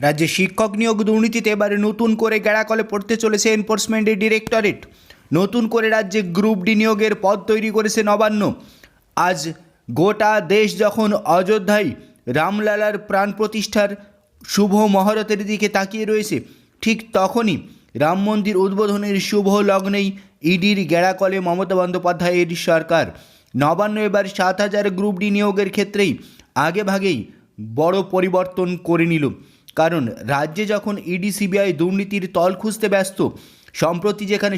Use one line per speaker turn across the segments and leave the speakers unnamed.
রাজ্যে শিক্ষক নিয়োগ দুর্নীতিতে এবারে নতুন করে গ্যাড়াকলে পড়তে চলেছে এনফোর্সমেন্টের ডিরেক্টরেট। নতুন করে রাজ্যে গ্রুপ ডি নিয়োগের পদ তৈরি করেছে নবান্ন। আজ গোটা দেশ যখন অযোধ্যায় রামলালার প্রাণ প্রতিষ্ঠার শুভ মহরতের দিকে তাকিয়ে রয়েছে, ঠিক তখনই রাম মন্দির উদ্বোধনের শুভ লগ্নেই ইডির গেড়াকলে মমতা বন্দ্যোপাধ্যায়ের সরকার। নবান্ন এবার সাত হাজার গ্রুপ ডি নিয়োগের ক্ষেত্রেই আগে ভাগেই বড় পরিবর্তন করে নিল। কারণ রাজ্যে যখন ইডি, সিবিআই দুর্নীতির তল খুঁজতে ব্যস্ত, সম্প্রতি যেখানে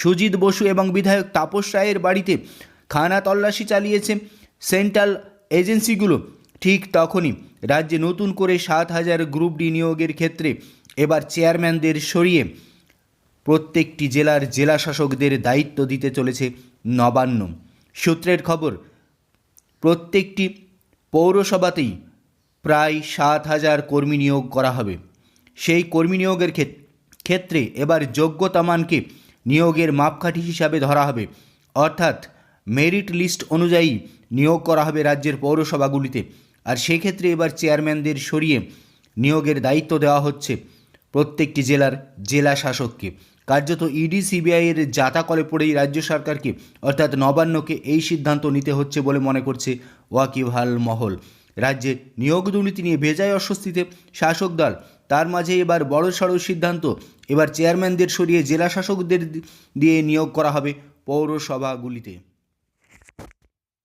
সুজিত বসু এবং বিধায়ক তাপস রায়ের বাড়িতে খানা তল্লাশি চালিয়েছে সেন্ট্রাল এজেন্সিগুলো, ঠিক তখনই রাজ্যে নতুন করে সাত হাজার গ্রুপ ডি নিয়োগের ক্ষেত্রে এবার চেয়ারম্যানদের সরিয়ে প্রত্যেকটি জেলার জেলা শাসকদের দায়িত্ব দিতে চলেছে নবান্ন। সূত্রের খবর, প্রত্যেকটি পৌরসভাতেই প্রায় সাত হাজার কর্মী নিয়োগ করা হবে। সেই কর্মী নিয়োগের ক্ষেত- ক্ষেত্রে এবার যোগ্যতা মানকে নিয়োগের মাপকাঠি হিসাবে ধরা হবে। অর্থাৎ মেরিট লিস্ট অনুযায়ী নিয়োগ করা হবে রাজ্যের পৌরসভাগুলিতে। আর সেক্ষেত্রে এবার চেয়ারম্যানদের সরিয়ে নিয়োগের দায়িত্ব দেওয়া হচ্ছে প্রত্যেকটি জেলার জেলা শাসককে। কার্যত ইডি সিবিআইয়ের জাতাকলে পড়েই রাজ্য সরকারকে, অর্থাৎ নবান্নকে এই সিদ্ধান্ত নিতে হচ্ছে বলে মনে করছে ওয়াকিবহাল মহল। রাজ্যে নিয়োগ দুর্নীতি নিয়ে বেজায় অস্বস্তিতে শাসক দল। তার মাঝে এবার বড় সড়ো সিদ্ধান্ত। এবার চেয়ারম্যানদের সরিয়ে জেলা শাসকদের দিয়ে নিয়োগ করা হবে পৌরসভাগুলিতে।